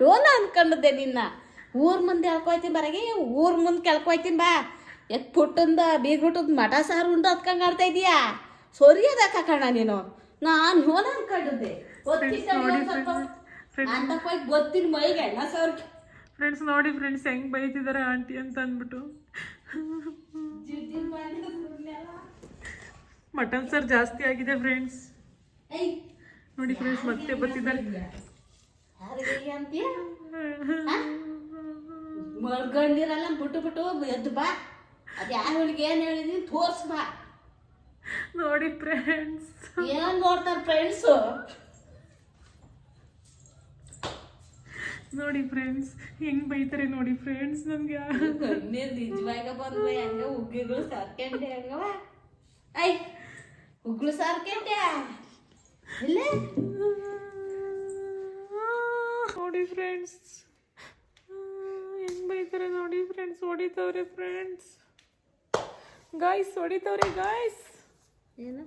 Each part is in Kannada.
ಡೋನ ಅನ್ಕೊಂಡಿದ್ದೆ ನಿನ್ನ. ಊರ ಮುಂದೆ ಎಳ್ಕೊಯ್ತೀನಿ ಬರಗೆ ಊರ ಮುಂದೆ ಕೆಳ್ಕೊಯ್ತೀನಿ ಬಾ. ಎತ್ ಪುಟ್ಟಂದ ಬೀಗ್ಬಿಟ್ಟದ ಮಠ ಸಾರು ಉಂಡು ಹತ್ಕಂಗ್ ಆಡ್ತಾ ಇದೀಯಾ? ಅದಕ್ಕ ಕಣ ನೀನು. ನಾನು ಹೋನ ಅನ್ಕೊಂಡಿದ್ದೆ. ಅಂತ ಹೋಗಿ ಗೊತ್ತಿನ ಮೈಗೆ ಫ್ರೆಂಡ್ಸ್ ನೋಡಿ ಫ್ರೆಂಡ್ಸ್ ಹೆಂಗ್ ಬೈತಿದಾರೆ ಆಂಟಿ ಅಂತ ಅಂದ್ಬಿಟ್ಟು. ಮಟನ್ ಸರ್ ಜಾಸ್ತಿ ಆಗಿದೆ ಫ್ರೆಂಡ್ಸ್ ನೋಡಿ ಫ್ರೆಂಡ್ಸ್ ಮತ್ತೆ ಬರ್ತಿದ್ದಾರೆ. ಮಲ್ಕೊಂಡಿರಲ್ಲ ಬಿಟ್ಟು ಬಿಟ್ಟು ಎದ್ದು ಬಾ. ಅದು ಯಾರಿಗೆ ಏನು ಹೇಳಿದೀನಿ ತೋರ್ಸ್ ಬಾ. ನೋಡಿ ಫ್ರೆಂಡ್ಸ್ ಏನು ನೋಡ್ತಾರ ಫ್ರೆಂಡ್ಸು ನೋಡಿ ಫ್ರೆಂಡ್ಸ್ ಹೆಂಗ್ ಬೈತಾರೆ ನೋಡಿ ಫ್ರೆಂಡ್ಸ್ ನನ್ಗೆ. ಕಣ್ಣೀರ್ ನಿಜವಾಗ ಬಂದ್ವ ಹಂಗ ಉಗ್ಗಿಗಳು ಸಾರ್ಕೆಂಡೆ ಹಂಗವ. ಐ ಉಗ್ಳು ಸಾರ್ಕೊಂಡೆ. ಇಲ್ಲ? ನೋಡಿ ಫ್ರೆಂಡ್ಸ್ ಹೆಂಗ್ ಬೈತಾರೆ ನೋಡಿ ಫ್ರೆಂಡ್ಸ್ ಹೊಡಿತವ್ರೆ ಫ್ರೆಂಡ್ಸ್ ಗಾಯ್ಸ್ ಹೊಡಿತವ್ರೆ ಗಾಯ್ಸ್ ಏನು?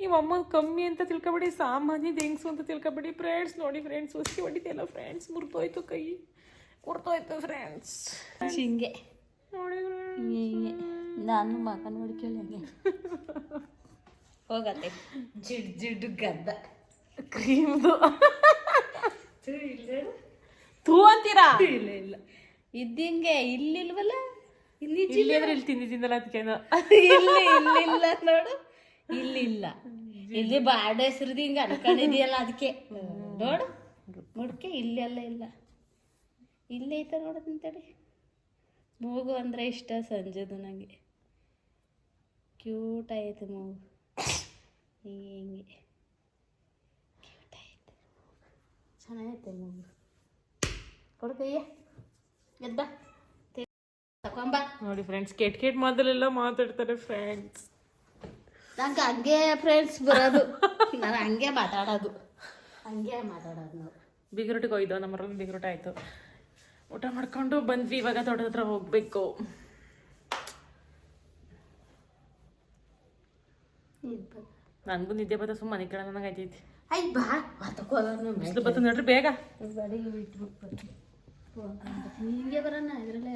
ನೀವು ಅಮ್ಮ ಕಮ್ಮಿ ಅಂತ ತಿಳ್ಕೊಬೇಡಿ ಸಾಮಾನ್ಯ ಹೆಂಗ್ಸು ಅಂತ ತಿಳ್ಕೊಬೇಡಿ. ಫ್ರೆಂಡ್ಸ್ ನೋಡಿ ಫ್ರೆಂಡ್ಸ್ ಉಸಿ ಹೊಡಿತಿಯಲ್ಲ ಫ್ರೆಂಡ್ಸ್ ಮುರಿದೋಯ್ತು ಕೈ. ಮುರಿದೋಯ್ತು ಫ್ರೆಂಡ್ಸ್ ಹಿಂಗೆ. ನೋಡಿ ನಾನು ಮಕ ನೋಡ್ಕೊಳ್ಳಿ ಹಂಗೆ. ಹೋಗತ್ತೆ. ಜಿಡ್ ಜಿಡ್ ಗದ್ದ. ಕ್ರೀಮ್ದು. ತೂ ಅಂತೀರಾ ಇಲ್ಲ ಇಲ್ಲ. ಇದ್ದಿಂಗೆ ಇಲ್ಲಿಲ್ವಲ್ಲ? ಇಲ್ಲಿ ಇಲ್ಲಿ ಅಂದ್ರೆ ಇಲ್ಲಿ ತಿಂದಿದ್ದೀನಲ್ಲ ಅದಕ್ಕೆ ಇಲ್ಲಿ ಇಲ್ಲಿಲ್ಲ ನೋಡು. ಇಲ್ಲಿಲ್ಲ. ಇಲ್ಲಿ ಬಾಡ ಹೆಸರುದು ಹಿಂಗೆ ಅನ್ಕೊಂಡಿದೆಯಲ್ಲ ಅದಕ್ಕೆ. ನೋಡು. ನೋಡ್ಕೆ ಇಲ್ಲೆಲ್ಲ ಇಲ್ಲ. ಇಲ್ಲೇ ಐತೆ ನೋಡೋದು ಅಂತೇಳಿ ಮೂಗು ಅಂದರೆ ಇಷ್ಟ ಸಂಜೆದು ನನಗೆ ಕ್ಯೂಟ್ ಐತೆ ಮೂಗು. ಹಿಂಗೆ ಕ್ಯೂಟ್ ಐತೆ ಚೆನ್ನಾಗೈತೆ ಮೂಗು. ಕೊಡ್ಕಯ್ಯ ಎದ್ದ? ತಕೊಂಬ. ನೋಡಿ ಫ್ರೆಂಡ್ಸ್ ಕೆಟ್ಟ ಕೆಟ್ಟ ಮಾತಲ್ಲೆಲ್ಲ ಮಾತಾಡ್ತಾರೆ ಫ್ರೆಂಡ್ಸ್ ನಂಗೆ ಹಂಗೆ ಫ್ರೆಂಡ್ಸ್ ಬರೋದು. ನಾನು ಹಂಗೆ ಮಾತಾಡೋದು. ಹಂಗೆ ಮಾತಾಡೋದು ನಾವು. ಬಿಗರೊಟ್ಟಿಗೆ ಹೋಯ್ದು ನಮ್ಮ ಬಿಗರೊಟ್ಟ ಆಯಿತು. ಊಟ ಮಾಡ್ಕೊಂಡು ಬಂದ್ವಿ ಇವಾಗ ತೋಟದ ಹತ್ರ ಹೋಗ್ಬೇಕು. ನನಗೂ ನಿದ್ದೆ ಬತ್ತ ಸುಮ್ಮನೆ ಮನೆ ಕೇಳೋಣ ನನಗೆ ಆಯ್ತೈತಿ. ಐ ಬಾ ಮಾತಕ್ಕೋಲ್ಲ ಬಿಸಿಲು ಬತ್ತ ನೋಡ್ರಿ ಬೇಗ. ಹಿಂಗೆ ಬರೋಣ ಇದರಲ್ಲೇ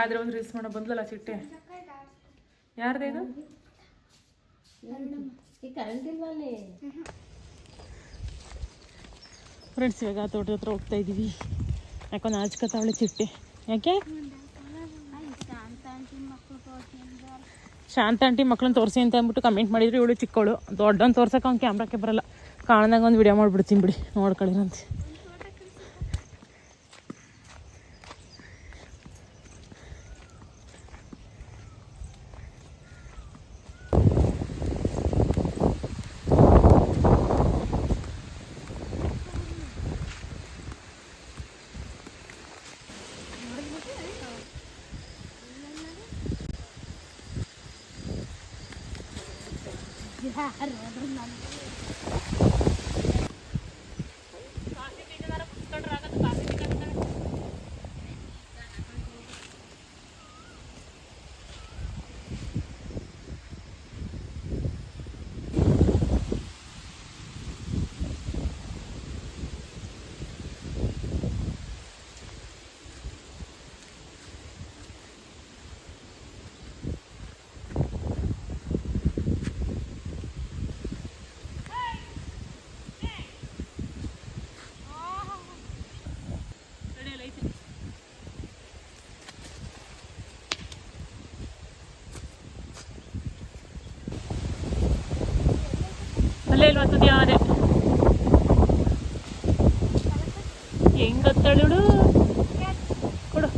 ಆದ್ರೆ ಒಂದು ರೀಲ್ಸ್ ಮಾಡೋ ಬಂದ್ಲಲ್ಲ ಚಿಟ್ಟೆ? ಯಾರ್ದೇನು ಈ ಕರೆಂಟ್ ಇಲ್ವಾ ಅಲ್ಲಿ ಫ್ರೆಂಡ್ಸ್ ಇವಾಗ ತೋಟದ ಹತ್ರ ಹೋಗ್ತಾ ಇದ್ದೀವಿ ಯಾಕೋ ನಾಚ್ಕತ್ತಾವಳೆ ಚಿಟ್ಟೆ. ಯಾಕೆ? ಶಾಂತ ಆಂಟಿ ಮಕ್ಳನ್ನ ತೋರಿಸಿ ಅಂತ ಅಂದ್ಬಿಟ್ಟು ಕಮೆಂಟ್ ಮಾಡಿದ್ರು. ಇವಳು ಚಿಕ್ಕವಳು. ದೊಡ್ಡವನ್ ತೋರ್ಸಕ್ಕೆ ಅವ್ನು ಕ್ಯಾಮ್ರಾಕ್ಕೆ ಬರಲ್ಲ. ಕಾಣ್ದಂಗೆ ಒಂದು ವಿಡಿಯೋ ಮಾಡಿಬಿಡ್ತೀನಿ ಬಿಡಿ. ನೋಡ್ಕೊಳ್ಳಿರಂತೆ ಅಲ್ಲೇ ಇಲ್ವಾ ಅದೇ ಹೆಂಗ್ ಹತ್ತಾಳು ಕೊಡು.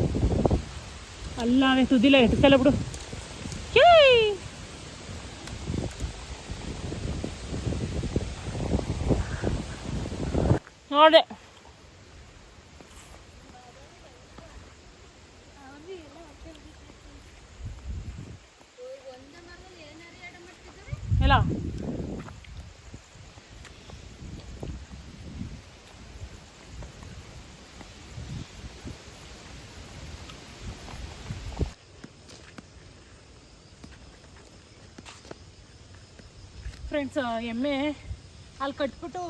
ಅಲ್ಲ ಅವೇ ಸುದ್ದಿಲ್ಲ ಎಟ್ಕಲ್ಲ ಬಿಡು. ನೋಡೆ ಎಲ್ಲ ಫ್ರೆಂಡ್ಸ್ ಎಮ್ಮೆ, ಅಲ್ಲಿ ಕಟ್ಬಿಟ್ಟು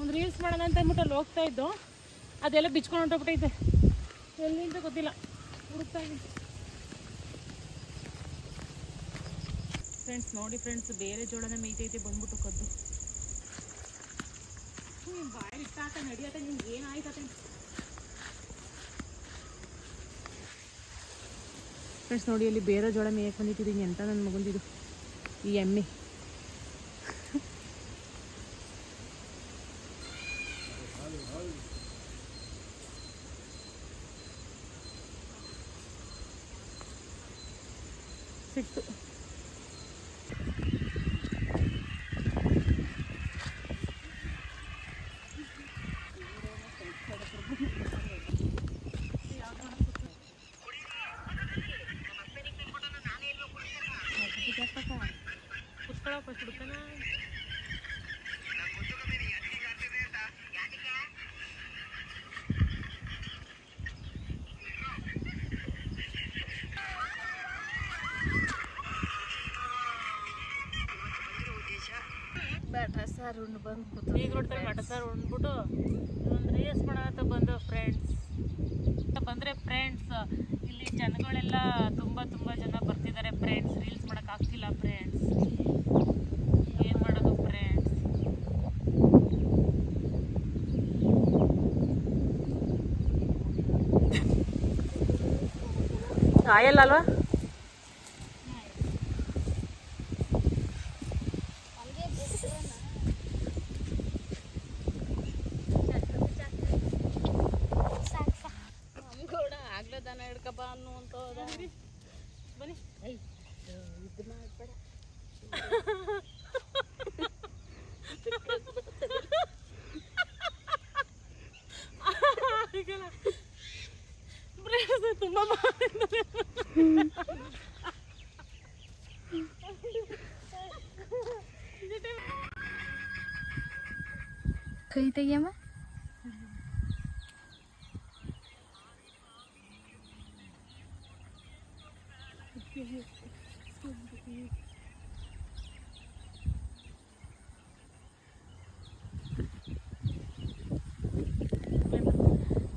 ಒಂದು ರೀಲ್ಸ್ ಮಾಡೋಣ ಅಂತ ಅಂದ್ಬಿಟ್ಟು ಅಲ್ಲಿ ಹೋಗ್ತಾ ಇದ್ದು, ಅದೆಲ್ಲ ಬಿಚ್ಕೊಂಡು ಹೊಂಟೋಗ್ಬಿಟ್ಟೈತೆ ಎಲ್ಲಿಂದ ಗೊತ್ತಿಲ್ಲ. ಹುಡುಕ್ತಾ ಇದ್ದೀನಿ. ಫ್ರೆಂಡ್ಸ್ ನೋಡಿ ಫ್ರೆಂಡ್ಸ್ ಬೇರೆ ಜೋಳನ ಮೇಯ್ತೈತೆ ಬಂದ್ಬಿಟ್ಟು ಕದ್ದು. ಹ್ಞೂ ಬಾಯಿ ಇಟ್ಟಾಕ ನಡಿಯತ್ತ, ನಿಮ್ಗೆ ಏನಾಯ್ತತೆ ಫ್ರೆಂಡ್ಸ್ ನೋಡಿ, ಅಲ್ಲಿ ಬೇರೆ ಜೋಳ ಮೇಯಕ್ಕೆ ಬಂದಿಟ್ಟಿದ್ದೀನಿ ಎಂತ ನನ್ನ ಮಗಂದಿದು. ಈ ಎಮ್ಮೆ. ಸಿಕ್ತು. ಕುತ್ಕೊಳ್ಳೋ ಫಸ್ಟ್ ಬಂದು ಈಗ ನೋಡ್ತಾರೆ ಮಟ ಸರ್ ಉಂಡ್ಬಿಟ್ಟು ಒಂದು ರೇಸ್ ಮಾಡೋಣ ಬಂದು ಫ್ರೆಂಡ್ಸ್ ಬಂದರೆ ಫ್ರೆಂಡ್ಸ್ ಇಲ್ಲಿ ಜನಗಳೆಲ್ಲ ತುಂಬ ತುಂಬ ಜನ ಬರ್ತಿದ್ದಾರೆ ಫ್ರೆಂಡ್ಸ್ ರೀಲ್ಸ್ ಮಾಡೋಕ್ಕಾಗ್ತಿಲ್ಲ ಫ್ರೆಂಡ್ಸ್ ಏನು ಮಾಡೋದು ಫ್ರೆಂಡ್ಸ್ ಆಯಲ್ಲ ಅಲ್ವಾ ಕೂಡ ಆಗ್ಲೇ ದನ ಹಿಡ್ಕಪ್ಪ ಅನ್ನುವಂತ ಬನ್ನಿ ಇದು ಮಾಡ್ಬೇಡ ಈಗಲ್ಲ ಫ್ರೆಂಡ್ಸ್ ತುಂಬ ಮಾಡಿದ್ದಾರೆ ಕೈ ತೆಗಿಯಮ್ಮ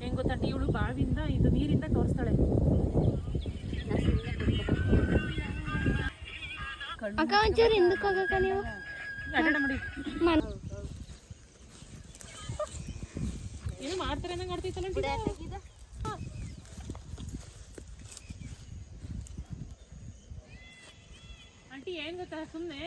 ಹೆಂಗ್ ಗೊತ್ತಾ? ಇವಳು ಬಾವಿಂದ ಇದು ನೀರಿಂದ ತೋರಿಸ್ತಾಳೆ. ಅಕ್ಕ ಒಂಚೂರು ಹಿಂದಕ್ಕೆ ಹೋಗಕ್ಕ ನೀವು? ಅಡ್ಡ ಮಾಡಿ ಮನ್ ಏನು ಮಾಡ್ತಾರೆ ಅನ್ನಂಗೆ ಆಡ್ತೈತಲ್ಲ ಆಂಟಿ ಏನ್ ಗೊತ್ತಾ ಸುಮ್ಮನೆ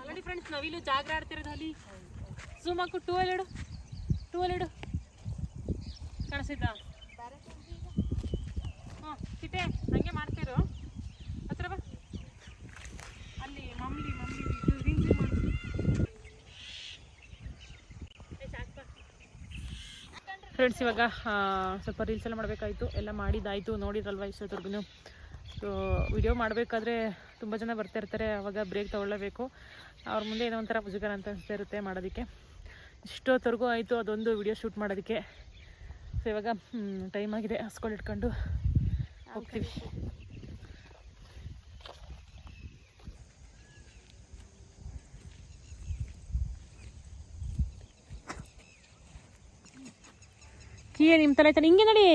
ಆಲ್ರೆಡಿ ಫ್ರೆಂಡ್ಸ್ ನಾವಿಲ್ಲಿ ಜಾಗ್ರ ಆಡ್ತಿರೋದು ಅಲ್ಲಿ ಝೂಮ್ ಹಾಕು ಟೂ ಅಲ್ಲಿಡು ಟೂ ಅಲ್ಲಿಡು ಕಾಣಿಸಿದ್ದ ಹಾಂ ಚಿಟ್ಟೆ, ಹಂಗೆ ಮಾಡ್ತಿರು ಹತ್ರ ಬಾ. ಅಲ್ಲಿ ರೀಲ್ಸ್ ಮಾಡು ಫ್ರೆಂಡ್ಸ್ ಇವಾಗ ಸ್ವಲ್ಪ ರೀಲ್ಸ್ ಎಲ್ಲ ಮಾಡಬೇಕಾಯ್ತು. ಎಲ್ಲ ಮಾಡಿದ್ದಾಯಿತು ನೋಡಿದ್ರಲ್ವ ಇಷ್ಟೊತ್ತರ್ಗು ಸೊ ವಿಡಿಯೋ ಮಾಡಬೇಕಾದ್ರೆ ತುಂಬ ಜನ ಬರ್ತಾ ಇರ್ತಾರೆ. ಅವಾಗ ಬ್ರೇಕ್ ತೊಗೊಳ್ಳೇಬೇಕು. ಅವ್ರ ಮುಂದೆ ಏನೋ ಒಂಥರ ಮುಜುಗರ ಅಂತ ಅನಿಸ್ತಾ ಇರುತ್ತೆ ಮಾಡೋದಕ್ಕೆ. ಇಷ್ಟೊತ್ತರೆಗೂ ಆಯಿತು ಅದೊಂದು ವಿಡಿಯೋ ಶೂಟ್ ಮಾಡೋದಕ್ಕೆ. ಸೊ ಇವಾಗ ಟೈಮ್ ಆಗಿದೆ. ಹಸ್ಕೊಂಡು ಇಟ್ಕೊಂಡು ಹೋಗ್ತೀವಿ. ಕೀ ನಿಮ್ಮ ತಲೆ ಆಯ್ತಾನೆ ಹಿಂಗೆ ನಡಿ.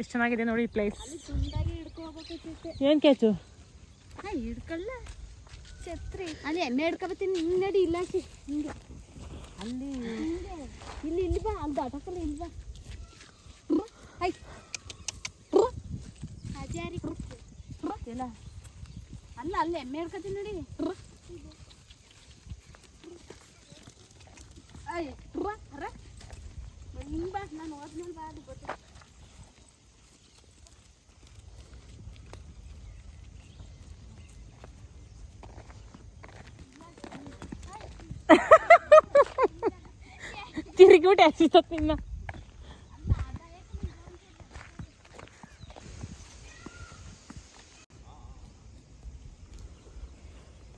ಎಷ್ಟು ಚೆನ್ನಾಗಿದೆ ನೋಡಿ ಪ್ಲೇಸ್ ಏನು ಕ್ಯಾಚು ಹಿಡ್ಕೊಳ್ಳ ಛತ್ರಿ. ಅಲ್ಲಿ ಎಣ್ಣೆ ಹಿಡ್ಕೊಬತ್ತೀನಿ ಹಿಂಗೆ ನಡಿ ಇಲ್ಲಾಕಿ ಹಿಂಗೆ. ಅಲ್ಲಿ. ಇಲ್ಲಿ ಇಲ್ಲಿ ಬಾ ಅಲ್ಲಿ ದಾಟಕಲ್ಲ ಇಲ್ಲಿ ಬಾ. ಹೈ. ಹಜಾರಿ. ಇಲ್ಲ. ಅಲ್ಲ ಅಲ್ಲಿ ಎಮ್ಮೆ ಹಿಡ್ಕೊತೀನಿ ನೋಡಿ. ಅಯ್ಯ ಹಿಂಗೆ ಬಾ ನಾನು ಹೋದ್ಮೇಲೆ ಬಾ ಅದು ಗೊತ್ತು ಟ್ಯಾಕ್ಸಿ असतात त्यांना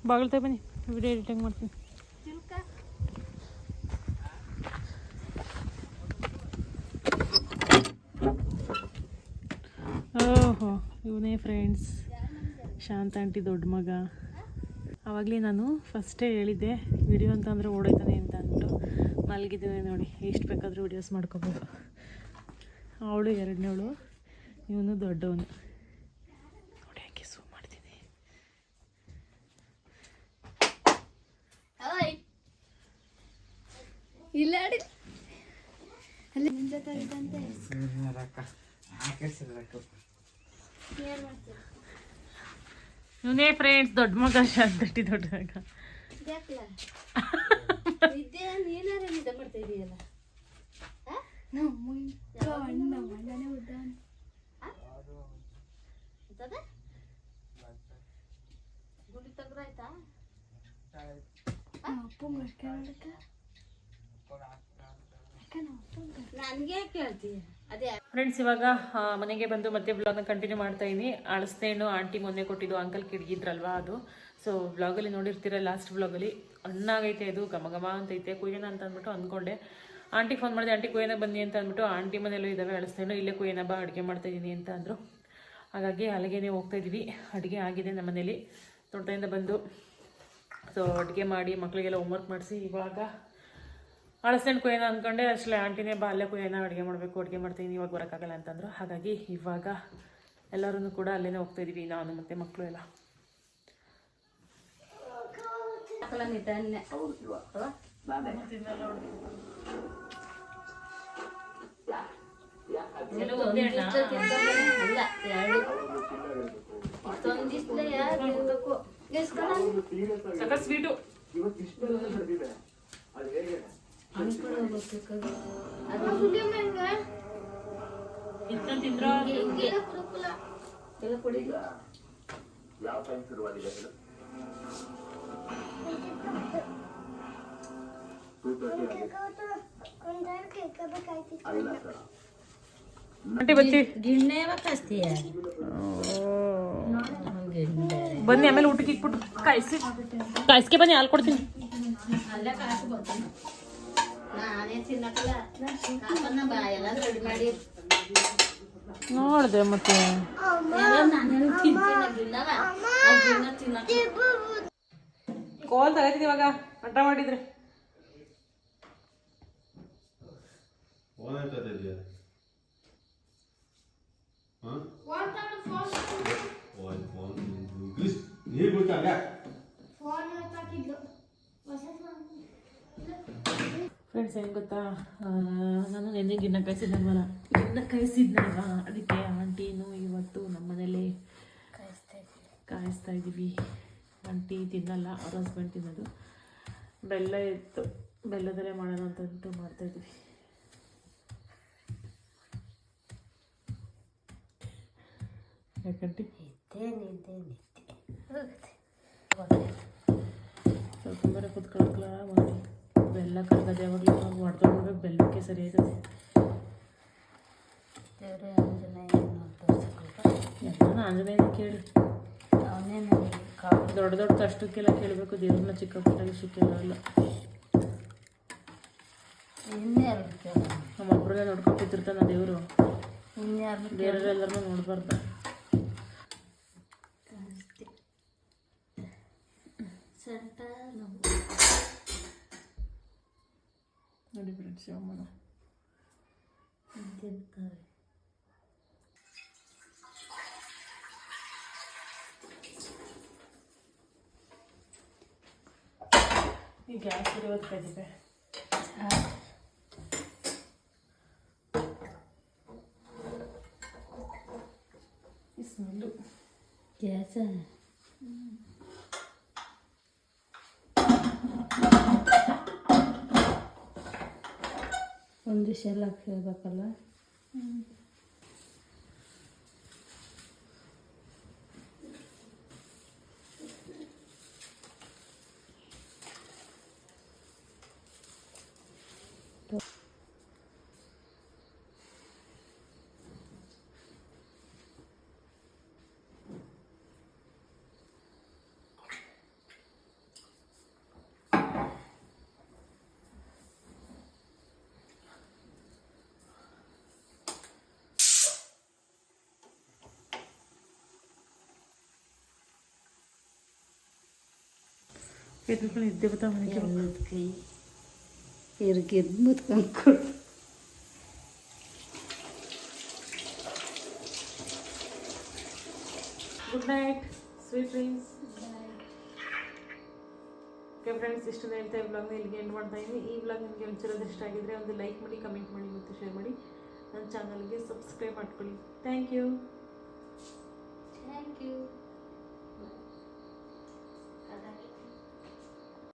ಬಾಗಿಲ್ತಾಗ ಬನ್ನಿ ವಿಡಿಯೋ ಎಡಿಟಿಂಗ್ ಮಾಡ್ತೀನಿ. ಓಹೋ, ಇವನೇ ಫ್ರೆಂಡ್ಸ್ ಶಾಂತ ಆಂಟಿ ದೊಡ್ಡ ಮಗ. ಆವಾಗಲೇ ನಾನು ಫಸ್ಟೇ ಹೇಳಿದ್ದೆ ವಿಡಿಯೋ ಅಂತಂದರೆ ಓಡೋಯ್ತಾನೆ ಅಂತ ಅಂದ್ಬಿಟ್ಟು. ಮಲಗಿದ್ದೀನಿ ನೋಡಿ. ಎಷ್ಟು ಬೇಕಾದರೂ ವಿಡಿಯೋಸ್ ಮಾಡ್ಕೋಬೋದು. ಅವಳು ಎರಡನೇವಳು ಇವನು ದೊಡ್ಡವನು. ನೋಡಿ ಯಾಕೆ ಸೂ ಮಾಡ್ತೀನಿ ಇಲ್ಲ ಅಲ್ಲಿ ಜೊತೆ ಇದ್ದಂತೆ. ಇವನೇ ಫ್ರೆಂಡ್ಸ್ ದೊಡ್ಡ ಮಗ ಶಾಂತಟ್ಟಿ ದೊಡ್ಡ ಮಗ ಇದೀಯಲ್ಲ? ಫ್ರೆಂಡ್ಸ್ ಇವಾಗ ಮನೆಗೆ ಬಂದು ಮತ್ತೆ ಬ್ಲಾಗ್ನ ಕಂಟಿನ್ಯೂ ಮಾಡ್ತಾ ಇದ್ದೀನಿ ಅಳಸ್ನೇಣ್ಣು ಆಂಟಿ ಮೊನ್ನೆ ಕೊಟ್ಟಿದ್ದು ಅಂಕಲ್ ಕಿಡ್ಗಿದ್ರಲ್ವಾ ಅದು. ಸೊ ವ್ಲಾಗಲ್ಲಿ ನೋಡಿರ್ತೀರ ಲಾಸ್ಟ್ ಬ್ಲಾಗಲ್ಲಿ ಹಣ್ಣಾಗೈತೆ ಇದು ಘಮ ಘಮ ಅಂತೈತೆ ಕುಯ್ಯೋಣ ಅಂತ ಅಂದ್ಬಿಟ್ಟು ಅಂದ್ಕೊಂಡೆ. ಆಂಟಿ ಫೋನ್ ಮಾಡಿದೆ, ಆಂಟಿ ಕುಯ್ಯೋಣ ಬನ್ನಿ ಅಂತ ಅಂದ್ಬಿಟ್ಟು ಆಂಟಿ ಮನೆಯಲ್ಲೂ ಇದ್ದಾವೆ ಅಳಿಸ್ತೇನೋ ಇಲ್ಲೇ ಕುಯ್ಯೋಣ ಬಾ, ಅಡುಗೆ ಮಾಡ್ತಾ ಇದ್ದೀನಿ ಅಂತ ಅಂದರು. ಹಾಗಾಗಿ ಅಲ್ಲಿಗೆ ಹೋಗ್ತಾ ಇದ್ದೀವಿ, ಅಡುಗೆ ಆಗಿದೆ ನಮ್ಮ ಮನೇಲಿ, ತೋಟದಿಂದ ಬಂದು. ಸೊ ಅಡುಗೆ ಮಾಡಿ ಮಕ್ಕಳಿಗೆಲ್ಲ ಹೋಮ್ವರ್ಕ್ ಮಾಡಿಸಿ, ಇವಾಗ ಅಳಸೆಣ್ಣು ಕುಯ್ಯೋಣ ಅಂದ್ಕೊಂಡೆ, ಅಷ್ಟೇ, ಆಂಟಿನೇ ಬಾ, ಅಲ್ಲೇ ಕುಯ್ಯೋಣ ಅಡುಗೆ ಮಾಡಬೇಕು, ಅಡುಗೆ ಮಾಡ್ತೀನಿ ಇವಾಗ ಬರೋಕ್ಕಾಗಲ್ಲ ಅಂತಂದರು ಹಾಗಾಗಿ ಇವಾಗ ಎಲ್ಲರೂ ಕೂಡ ಅಲ್ಲೇ ಹೋಗ್ತಾ ಇದೀವಿ, ನಾನು ಮತ್ತು ಮಕ್ಕಳು ಎಲ್ಲ. ಹಾಕಲ್ಲ ನಿಧಾನ ಅಲ್ಲ ಎರಡು ಇಷ್ಟೊಂದಿಷ್ಟೇ ಯಾರು ಇರ್ಬೇಕು? ಎಸ್ಕೊಂಡು ಸಕ ಸ್ವೀಟು. ಇತ್ತ ತಿಂದ್ರ? ಹಿಂಗೆ ಎಲ್ಲ ಕುಡಿ ಆಂಟಿ ಬಚ್ಚಿ ಗಿಣ್ಣೆ ಯಾವಾಗ ಕಸ್ತೀಯ ಬನ್ನಿ ಆಮೇಲೆ ಊಟಕ್ಕೆ ಇಟ್ಬಿಟ್ಟು ಕಾಯಿಸಿ ಕಾಯಿಸ್ಕೆ ಬನ್ನಿ ಹಾಲು ಕೊಡ್ತೀನಿ ಅಲ್ಲೇ ಕಾಸು ಕೋಲ್ ತಗೋತೀನಿ ಇವಾಗ. ಅಡ್ಡ ಮಾಡಿದ್ರೆ. ಫ್ರೆಂಡ್ಸ್ ಏನು ಗೊತ್ತಾ? ನಾನು ನೆನ್ನೆ ಗಿನ್ನ ಕಾಯಿಸಿದ್ನಲ್ವಲ್ಲ ಗಿನ್ನ ಕಾಯಿಸಿದ್ನಲ್ವ ಅದಕ್ಕೆ ಆಂಟಿನೂ ಇವತ್ತು ನಮ್ಮ ಮನೇಲಿ ಕಾಯಿಸ್ತಾ ಇದ್ದೀವಿ ಆಂಟಿ ತಿನ್ನಲ್ಲ ಅವ್ರ ಹಸ್ಬೆಂಡ್ ತಿನ್ನೋದು ಬೆಲ್ಲ ಇತ್ತು. ಬೆಲ್ಲದಲ್ಲೇ ಮಾಡೋಣ ಅಂತಂದು ಮಾಡ್ತಾ ಇದ್ದೀವಿ ಯಾಕಂಟಿ? ಸ್ವಲ್ಪ ಬೇರೆ ಕುತ್ಕೊಳಕ್ಲ ಮಾಡಿ ಬೆಲ್ಲ ಕರ್ಗದೆ ಯಾವಾಗಲೂ ಹೊಡ್ಕೊಂಡ್ಬಿಡ್ಬೇಕು ಬೆಲ್ಲಕ್ಕೆ ಸರಿ ಆಯ್ತದೆ. ದೇವ್ರೇ ಆಂಜನೇಯ ಆಂಜನೇಯನ ಕೇಳಿ. ಅವನೇ ನನಗೆ ಕಾವು ದೊಡ್ಡ ದೊಡ್ಡ ಕಷ್ಟಕ್ಕೆಲ್ಲ ಕೇಳಬೇಕು. ದೇವ್ರನ್ನ ಚಿಕ್ಕ ಪುಟ್ಟ ವಿಷಯಕ್ಕೆಲ್ಲ ನಮ್ಮೊಬ್ಬರೇ ಇನ್ಯಾರು ನಮ್ಮ ಒಬ್ರಿಗೆ ನೋಡ್ಕೊತಿರ್ತಾನ ದೇವರು. ಇನ್ಯಾರು ಬೇರೆಲ್ಲರನ್ನೂ ನೋಡ್ಬಾರ್ದು. ನೋಡಿ ಫ್ರೆಂಡ್ಸ್ ಯಾವ ತಿಂತಾರೆ ಗ್ಯಾಸ್ ಇರೋದು ಕದಿದೆ ಈ ಸ್ಮೆಲ್ಲು. ಗ್ಯಾಸ ಒಂದು ಶೆಲ್ ಹಾಕಿರ್ಬೇಕಲ್ಲ Pedro, eu devo estar vendo aqui. ಇರ್ಗಿದ್ ಮುತ್ಕೊಂಡು ಕೊಡು good night sweet dreams okay friends ಇಷ್ಟು ಹೇಳ್ತಾ ಈ ವ್ಲಾಗ್ನ ಇಲ್ಲಿಗೆ ಎಂಡ್ ಮಾಡ್ತಾ ಇದ್ದೀನಿ ಈ ವ್ಲಾಗ್ ನಿಮಗೆ ಒಂಚೂರಾದ್ರೂ ಇಷ್ಟ ಆಗಿದ್ರೆ ಒಂದು ಲೈಕ್ ಮಾಡಿ ಕಮೆಂಟ್ ಮಾಡಿ ಮತ್ತು ಶೇರ್ ಮಾಡಿ. ನನ್ನ ಚಾನಲ್ಗೆ ಸಬ್ಸ್ಕ್ರೈಬ್ ಮಾಡ್ಕೊಳ್ಳಿ. ಥ್ಯಾಂಕ್ ಯು ಥ್ಯಾಂಕ್ ಯು ಅದಾಗಿ